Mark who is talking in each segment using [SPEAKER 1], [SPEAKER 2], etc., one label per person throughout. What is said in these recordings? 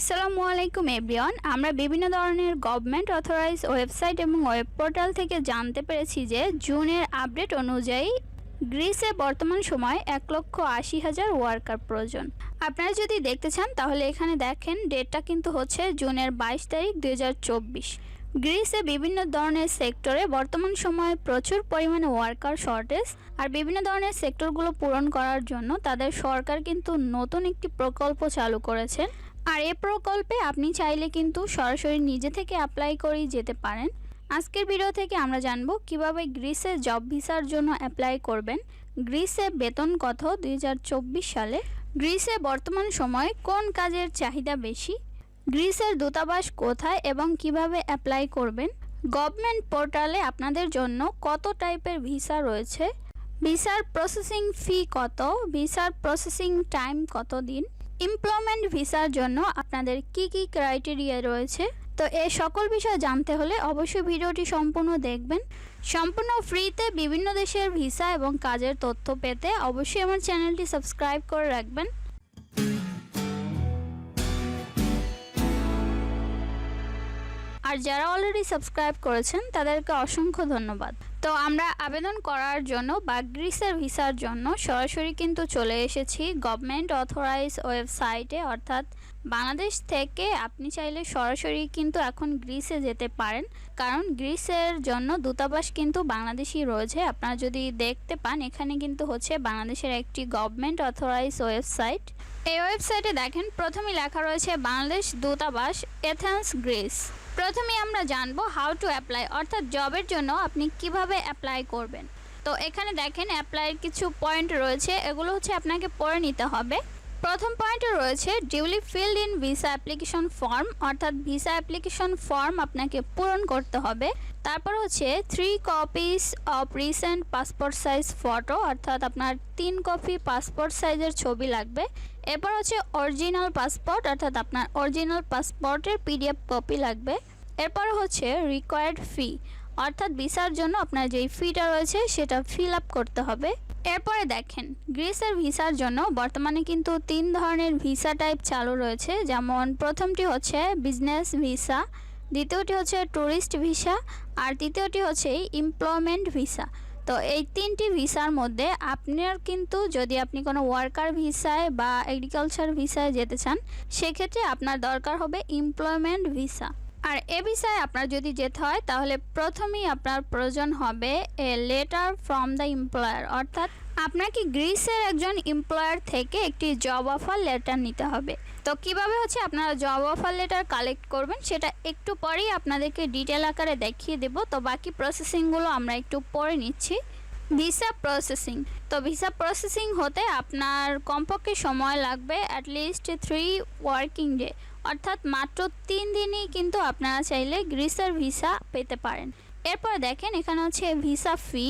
[SPEAKER 1] আসসালামু আলাইকুম, এভরিওয়ান। আমরা বিভিন্ন ধরনের গভর্নমেন্ট অথরাইজ ওয়েবসাইট এবং ওয়েব পোর্টাল থেকে জানতে পেরেছি যে জুনের আপডেট অনুযায়ী গ্রিসে বর্তমান সময় এক লক্ষ আশি হাজার ওয়ার্কার প্রয়োজন। আপনারা যদি দেখতে চান, তাহলে এখানে দেখেন ডেটটা কিন্তু হচ্ছে জুনের বাইশ তারিখ দুই হাজার চব্বিশ। গ্রিসে বিভিন্ন ধরনের সেক্টরে বর্তমান সময়ে প্রচুর পরিমাণে ওয়ার্কার শর্টেজ আর বিভিন্ন ধরনের সেক্টরগুলো পূরণ করার জন্য তাদের সরকার কিন্তু নতুন একটি প্রকল্প চালু করেছেন। আর এই প্রকল্পে আপনি চাইলে কিন্তু সরাসরি নিজে থেকে অ্যাপ্লাই করেই যেতে পারেন। আজকের ভিডিও থেকে আমরা জানব কীভাবে গ্রিসে জব ভিসার জন্য অ্যাপ্লাই করবেন। গ্রিসে বেতন কত দু হাজার চব্বিশ সালে? গ্রিসে বর্তমান সময়ে কোন কাজের চাহিদা বেশি? গ্রিসের দূতাবাস কোথায় এবং কীভাবে অ্যাপ্লাই করবেন? গভর্নমেন্ট পোর্টালে আপনাদের জন্য কত টাইপের ভিসা রয়েছে? ভিসার প্রসেসিং ফি কত? ভিসার প্রসেসিং টাইম কত দিন? এমপ্লয়মেন্ট ভিসার জন্য আপনাদের কি কি ক্রাইটেরিয়া রয়েছে? তো এই সকল বিষয় জানতে হলে অবশ্যই ভিডিওটি সম্পূর্ণ দেখবেন। সম্পূর্ণ ফ্রিতে বিভিন্ন দেশের ভিসা এবং কাজের তথ্য পেতে অবশ্যই আমার চ্যানেলটি সাবস্ক্রাইব করে রাখবেন। আর যারা অলরেডি সাবস্ক্রাইব করেছেন, তাদেরকে অসংখ্য ধন্যবাদ। তো আমরা আবেদন করার জন্য বা গ্রিসের ভিসার জন্য সরাসরি কিন্তু চলে এসেছি গভর্নমেন্ট অথরাইজ ওয়েবসাইটে। অর্থাৎ বাংলাদেশ থেকে আপনি চাইলে সরাসরি কিন্তু এখন গ্রিসে যেতে পারেন। কারণ গ্রিসের জন্য দূতাবাস কিন্তু বাংলাদেশই রয়েছে। আপনারা যদি দেখতে পান, এখানে কিন্তু হচ্ছে বাংলাদেশের একটি গভর্নমেন্ট অথরাইজ ওয়েবসাইট। এই ওয়েবসাইটে দেখেন প্রথমে লেখা রয়েছে বাংলাদেশ দূতাবাস, এথেন্স, গ্রিস। প্রথমে আমরা জানব হাউ টু অ্যাপ্লাই অর্থাৎ জবের জন্য আপনি কীভাবে অ্যাপ্লাই করবেন। তো এখানে দেখেন অ্যাপ্লাইয়ের কিছু পয়েন্ট রয়েছে, এগুলো হচ্ছে আপনাকে পড়ে নিতে হবে। প্রথম পয়েন্টে রয়েছে duly filled in visa application form অর্থাৎ ভিসা অ্যাপ্লিকেশন ফর্ম আপনাকে পূরণ করতে হবে। তারপর হচ্ছে three copies of recent passport size photo অর্থাৎ আপনার তিন কপি পাসপোর্ট সাইজের ছবি লাগবে। এরপর হচ্ছে অরিজিনাল পাসপোর্ট অর্থাৎ আপনার অরিজিনাল পাসপোর্টের পিডিএফ কপি লাগবে। এরপর হচ্ছে রিকোয়ার্ড ফি অর্থাৎ ভিসার জন্য আপনার যেই ফিটা রয়েছে, সেটা ফিল আপ করতে হবে। এরপরে দেখেন, গ্রিসের ভিসার জন্য বর্তমানে কিন্তু তিন ধরনের ভিসা টাইপ চালু রয়েছে। যেমন প্রথমটি হচ্ছে বিজনেস ভিসা দ্বিতীয়টি হচ্ছে ট্যুরিস্ট ভিসা আর তৃতীয়টি হচ্ছে এমপ্লয়মেন্ট ভিসা তো এই তিনটি ভিসার মধ্যে আপনার কিন্তু যদি আপনি কোনো ওয়ার্কার ভিসায় বা এগ্রিকালচার ভিসায় যেতে চান, সেক্ষেত্রে আপনার দরকার হবে এমপ্লয়মেন্ট ভিসা আর এ বিষয়ে আপনার যদি যেতে হয়, তাহলে প্রথমেই আপনার প্রয়োজন হবে a letter from the employer অর্থাৎ আপনাকে গ্রিসের একজন এমপ্লয়ার থেকে একটি জব অফার লেটার নিতে হবে। তো কীভাবে হচ্ছে আপনারা জব অফার লেটার কালেক্ট করবেন, সেটা একটু পরেই আপনাদেরকে ডিটেল আকারে দেখিয়ে দেব। তো বাকি প্রসেসিংগুলো আমরা একটু পরে নিচ্ছি। ভিসা প্রসেসিং তো ভিসা প্রসেসিং হতে আপনার কমপক্ষে সময় লাগবে অ্যাটলিস্ট থ্রি ওয়ার্কিং ডে অর্থাৎ মাত্র তিন দিনই কিন্তু আপনারা চাইলে গ্রিসের ভিসা পেতে পারেন। এরপর দেখেন এখানে হচ্ছে ভিসা ফি।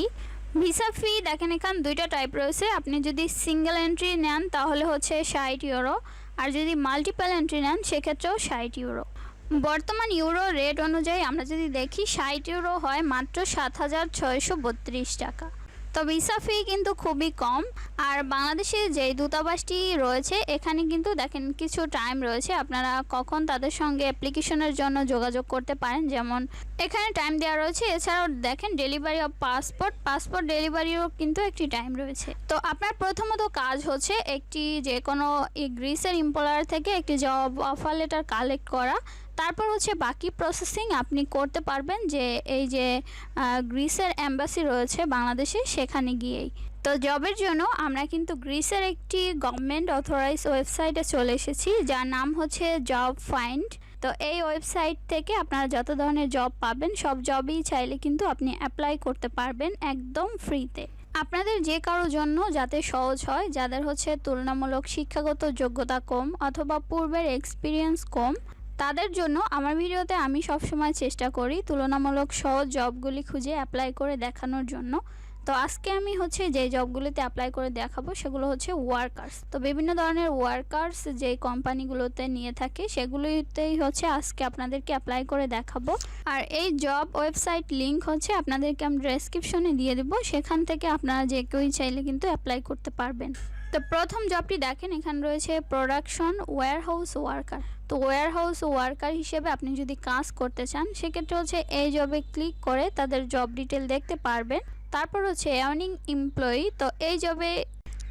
[SPEAKER 1] ভিসা ফি দেখেন এখানে দুইটা টাইপ রয়েছে। আপনি যদি সিঙ্গেল এন্ট্রি নেন তাহলে হচ্ছে ষাট ইউরো আর যদি মাল্টিপল এন্ট্রি নেন সেক্ষেত্রেও ষাট ইউরো বর্তমান ইউরো রেট অনুযায়ী আমরা যদি দেখি, ষাট ইউরো হয় মাত্র সাত হাজার ছয়শো বত্রিশ টাকা। তো ভিসা ফি কিন্তু খুবই কম। আর বাংলাদেশে যে দূতাবাসটি রয়েছে, এখানে কিন্তু দেখেন কিছু টাইম রয়েছে। আপনারা কখন তাদের সঙ্গে অ্যাপ্লিকেশনের জন্য যোগাযোগ করতে পারেন। যেমন এখানে টাইম দেওয়া রয়েছে। এছাড়াও দেখেন ডেলিভারি অফ পাসপোর্ট পাসপোর্ট ডেলিভারিরও কিন্তু একটি টাইম রয়েছে। তো আপনার প্রথমত কাজ হচ্ছে একটি যে কোনো গ্রিসের এমপ্লয়ার থেকে একটি জব অফার লেটার কালেক্ট করা। তারপর হচ্ছে বাকি প্রসেসিং আপনি করতে পারবেন যে এই যে গ্রিসের অ্যাম্বাসি রয়েছে বাংলাদেশে সেখানে গিয়েই। তো জবের জন্য আমরা কিন্তু গ্রিসের একটি গভর্নমেন্ট অথরাইজ ওয়েবসাইটে চলে এসেছি, যার নাম হচ্ছে জব ফাইন্ড তো এই ওয়েবসাইট থেকে আপনারা যত ধরনের জব পাবেন, সব জবই চাইলে কিন্তু আপনি অ্যাপ্লাই করতে পারবেন একদম ফ্রিতে আপনাদের যে কারোর জন্য যাতে সহজ হয়, যাদের হচ্ছে তুলনামূলক শিক্ষাগত যোগ্যতা কম অথবা পূর্বের এক্সপিরিয়েন্স কম তাদের জন্য আমার ভিডিওতে আমি সবসময় চেষ্টা করি তুলনামূলক সহজ জবগুলি খুঁজে অ্যাপ্লাই করে দেখানোর জন্য। তো আজকে আমি হচ্ছে যে জবগুলিতে অ্যাপ্লাই করে দেখাবো সেগুলো হচ্ছে ওয়ার্কার্স তো বিভিন্ন ধরনের ওয়ার্কার্স যে কোম্পানিগুলোতে নিয়ে থাকে সেগুলিতেই হচ্ছে আজকে আপনাদেরকে অ্যাপ্লাই করে দেখাবো। আর এই জব ওয়েবসাইট লিংক হচ্ছে আপনাদেরকে আমি ডেসক্রিপশনে দিয়ে দেবো। সেখান থেকে আপনারা যে কেউই চাইলে কিন্তু অ্যাপ্লাই করতে পারবেন। তো প্রথম জবটি দেখেন, এখানে রয়েছে প্রোডাকশন ওয়্যারহাউস ওয়ার্কার তো ওয়্যারহাউস ওয়ার্কার হিসেবে আপনি যদি কাজ করতে চান, সেক্ষেত্রে হচ্ছে এই জবে ক্লিক করে তাদের জব ডিটেল দেখতে পারবেন। তারপর হচ্ছে এর্নিং এমপ্লয়ি তো এই জবে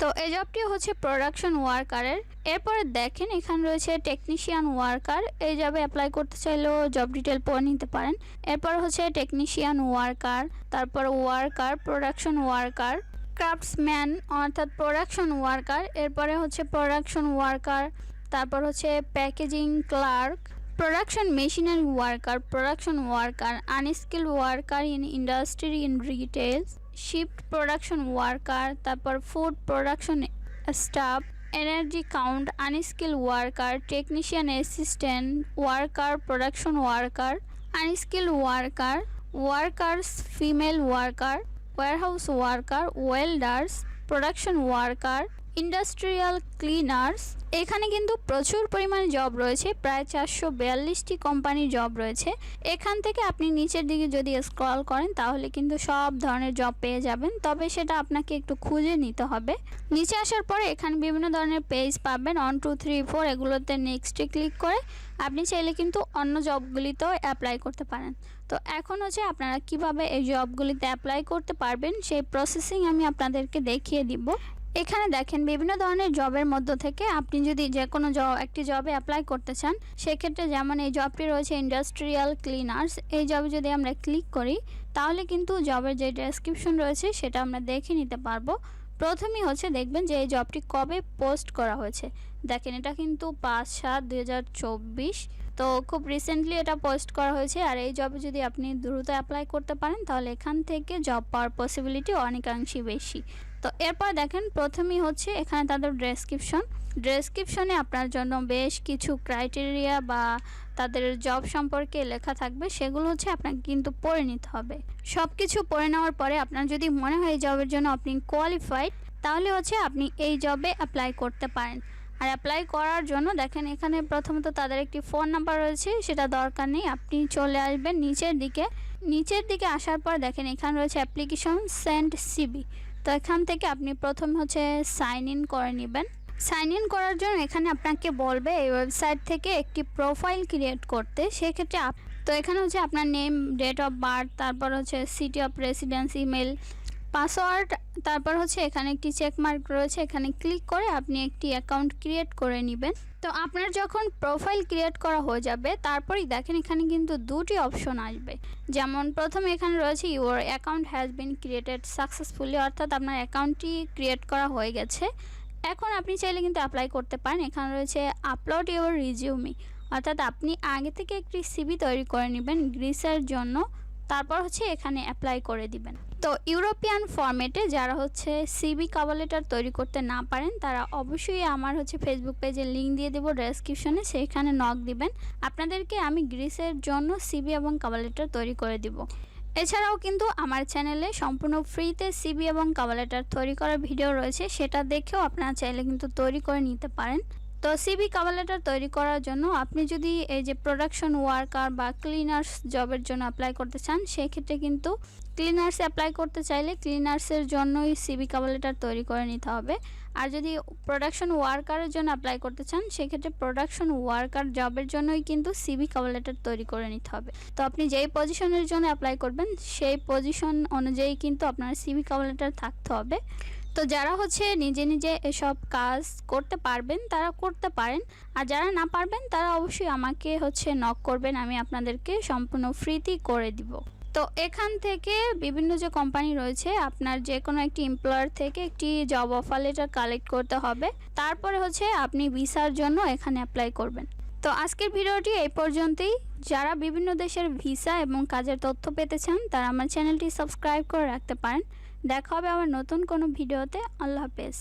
[SPEAKER 1] তো এই জবটি হচ্ছে প্রোডাকশন ওয়ার্কারের এরপরে দেখেন, এখানে রয়েছে টেকনিশিয়ান ওয়ার্কার এই জবে অ্যাপ্লাই করতে চাইলেও জব ডিটেল পড়ে নিতে পারেন। এরপর হচ্ছে টেকনিশিয়ান ওয়ার্কার তারপর ওয়ার্কার প্রোডাকশন ওয়ার্কার ক্রাফটসম্যান অর্থাৎ প্রোডাকশন ওয়ার্কার এরপরে হচ্ছে প্রোডাকশন ওয়ার্কার তারপর হচ্ছে packaging clerk production machinery worker production worker unskilled worker in industry in retails shift production worker তারপর food production staff energy count unskilled worker technician assistant worker production worker unskilled worker workers female worker warehouse worker welders production worker industrial cleaners এখানে কিন্তু প্রচুর পরিমাণে job রয়েছে, প্রায় চারশো বিয়াল্লিশটি কোম্পানির job রয়েছে। এখান থেকে আপনি নিচের দিকে যদি স্ক্রল করেন, তাহলে কিন্তু সব ধরনের জব পেয়ে যাবেন। তবে সেটা আপনাকে একটু খুঁজে নিতে হবে। নিচে আসার পরে এখানে বিভিন্ন ধরনের পেজ পাবেন ওয়ান টু থ্রি ফোর এগুলোতে নেক্সটে ক্লিক করে আপনি চাইলে কিন্তু অন্য জবগুলিতেও অ্যাপ্লাই করতে পারেন। তো এখন হচ্ছে আপনারা কীভাবে এই জবগুলিতে অ্যাপ্লাই করতে পারবেন, সেই প্রসেসিং আমি আপনাদেরকে দেখিয়ে দিব। এখানে দেখেন বিভিন্ন ধরনের জবের মধ্য থেকে আপনি যদি যে কোনো জব একটি জবে অ্যাপ্লাই করতে চান, সেক্ষেত্রে যেমন এই জবটি রয়েছে ইন্ডাস্ট্রিয়াল ক্লিনার্স এই জবে যদি আমরা ক্লিক করি, তাহলে কিন্তু জবের যে ডেসক্রিপশন রয়েছে সেটা আমরা দেখে নিতে পারব। প্রথমেই হচ্ছে দেখবেন যে এই জবটি কবে পোস্ট করা হয়েছে। দেখেন এটা কিন্তু পাঁচ সাত দুই তো খুব রিসেন্টলি এটা পোস্ট করা হয়েছে। আর এই জবে যদি আপনি দ্রুত অ্যাপ্লাই করতে পারেন, তাহলে এখান থেকে জব পাওয়ার পসিবিলিটি অনেকাংশই বেশি। তো এরপর দেখেন, প্রথমেই হচ্ছে এখানে তাদের ডেসক্রিপশন ডেসক্রিপশনে আপনার জন্য বেশ কিছু ক্রাইটেরিয়া বা তাদের জব সম্পর্কে লেখা থাকবে। সেগুলো হচ্ছে আপনাকে কিন্তু পড়ে নিতে হবে। সব কিছু পড়ে নেওয়ার পরে আপনার যদি মনে হয় এই জবের জন্য আপনি কোয়ালিফাইড তাহলে হচ্ছে আপনি এই জবে অ্যাপ্লাই করতে পারেন। আর অ্যাপ্লাই করার জন্য দেখেন এখানে প্রথমত তাদের একটি ফোন নাম্বার রয়েছে, সেটা দরকার নেই, আপনি চলে আসবেন নিচের দিকে। নিচের দিকে আসার পর দেখেন এখানে রয়েছে অ্যাপ্লিকেশন সেন্ড সিবি তো এখান থেকে আপনি প্রথম হচ্ছে সাইন ইন করে নেবেন। সাইন ইন করার জন্য এখানে আপনাকে বলবে এই ওয়েবসাইট থেকে একটি প্রোফাইল ক্রিয়েট করতে, সেক্ষেত্রে তো এখানে হচ্ছে আপনার নেম ডেট অফ বার্থ তারপর হচ্ছে city of residence email password, তারপর হচ্ছে এখানে একটি চেকমার্ক রয়েছে, এখানে ক্লিক করে আপনি একটি অ্যাকাউন্ট ক্রিয়েট করে নেবেন। তো আপনার যখন প্রোফাইল ক্রিয়েট করা হয়ে যাবে, তারপরেই দেখেন এখানে কিন্তু দুটি অপশন আসবে। যেমন প্রথমে এখানে রয়েছে your account has been created successfully অর্থাৎ আপনার অ্যাকাউন্টটি ক্রিয়েট করা হয়ে গেছে। এখন আপনি চাইলে কিন্তু অ্যাপ্লাই করতে পারেন। এখানে রয়েছে আপলোড ইউর রিজিউমি অর্থাৎ আপনি আগে থেকে একটি সিবি তৈরি করে নেবেন গ্রিসের জন্য। তারপর হচ্ছে এখানে অ্যাপ্লাই করে দিবেন। তো ইউরোপিয়ান ফরম্যাটে যারা হচ্ছে সিবি কাভার তৈরি করতে না পারেন, তারা অবশ্যই আমার হচ্ছে ফেসবুক পেজে লিঙ্ক দিয়ে দেবো ডেসক্রিপশনে সেইখানে নক দিবেন। আপনাদেরকে আমি গ্রিসের জন্য সিবি এবং কাভার তৈরি করে দিব। এছাড়াও কিন্তু আমার চ্যানেলে সম্পূর্ণ ফ্রিতে সিবি এবং কাভার তৈরি করার ভিডিও রয়েছে, সেটা দেখেও আপনারা চাইলে কিন্তু তৈরি করে নিতে পারেন। তো সিবি কাভার লেটার তৈরি করার জন্য আপনি যদি এই যে প্রোডাকশন ওয়ার্কার বা ক্লিনার্স জবের জন্য অ্যাপ্লাই করতে চান, সেক্ষেত্রে কিন্তু ক্লিনার্স অ্যাপ্লাই করতে চাইলে ক্লিনার্সের জন্যই সিবি কাভার লেটার তৈরি করে নিতে হবে। আর যদি প্রোডাকশন ওয়ার্কারের জন্য অ্যাপ্লাই করতে চান, সেক্ষেত্রে প্রোডাকশন ওয়ার্কার জবের জন্যই কিন্তু সিবি কাভার লেটার তৈরি করে নিতে হবে। তো আপনি যেই পজিশনের জন্য অ্যাপ্লাই করবেন, সেই পজিশন অনুযায়ী কিন্তু আপনার সিবি কাভার লেটার থাকতে হবে। তো যারা হচ্ছে নিজে নিজে এসব কাজ করতে পারবেন, তারা করতে পারেন। আর যারা না পারবেন, তারা অবশ্যই আমাকে হচ্ছে নক করবেন, আমি আপনাদেরকে সম্পূর্ণ ফ্রিতেই করে দিব। তো এখান থেকে বিভিন্ন যে কোম্পানি রয়েছে, আপনার যে কোনো একটি এমপ্লয়ার থেকে একটি জব অফার লেটার কালেক্ট করতে হবে। তারপরে হচ্ছে আপনি ভিসার জন্য এখানে অ্যাপ্লাই করবেন। তো আজকের ভিডিওটি এই পর্যন্তই। যারা বিভিন্ন দেশের ভিসা এবং কাজের তথ্য পেতে চান, তারা আমার চ্যানেলটি সাবস্ক্রাইব করে রাখতে পারেন। দেখা হবে আমার নতুন কোনো ভিডিওতে। আল্লাহ হাফেজ।